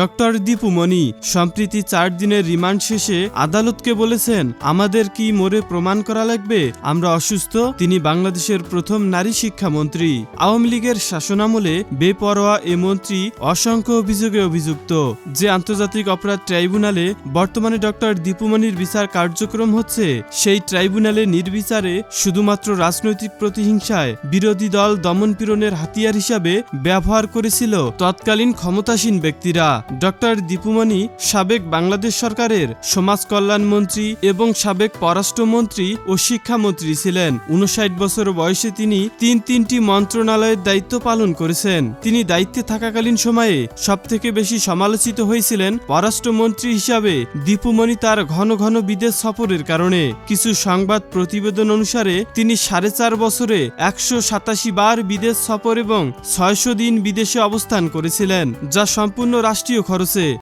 Doctor Dipu Dipu Moni সম্প্রীতি চার দিনের রিমান্ড শেষে আদালতকে বলেছেন, আমাদের কি মোরে প্রমাণ করা লাগবে? আমরা অসুস্থ, তিনি বাংলাদেশের প্রথম নারী শিক্ষামন্ত্রী। আওয়ামী লীগের শাসনামলে বেপরোয়া এ মন্ত্রী অসংখ্য অভিযোগে অভিযুক্ত। যে আন্তর্জাতিক অপরাধ ট্রাইব্যুনালে বর্তমানে ডক্টর দীপুমণির বিচার কার্যক্রম হচ্ছে, সেই ট্রাইব্যুনালে নির্বিচারে শুধুমাত্র রাজনৈতিক প্রতিহিংসায় বিরোধী দল দমনপীড়নের হাতিয়ার হিসাবে ব্যবহার করেছিল তৎকালীন ক্ষমতাসীন ব্যক্তিরা। ডক্টর দীপুমণি সাবেক বাংলাদেশ সরকারের সমাজ কল্যাণ মন্ত্রী এবং সাবেক পররাষ্ট্রমন্ত্রী ও শিক্ষামন্ত্রী ছিলেন। উনষাট বছর বয়সে তিনি তিন তিনটি মন্ত্রণালয়ের দায়িত্ব পালন করেছেন। তিনি দায়িত্বে থাকাকালীন সময়ে সবথেকে বেশি সমালোচিত হয়েছিলেন পররাষ্ট্রমন্ত্রী হিসাবে দীপুমণি তার ঘন ঘন বিদেশ সফরের কারণে। কিছু সংবাদ প্রতিবেদন অনুসারে তিনি সাড়ে চার বছরে একশো সাতাশি বার বিদেশ সফর এবং ছয়শো দিন বিদেশে অবস্থান করেছিলেন, যা সম্পূর্ণ রাষ্ট্রীয় খরচে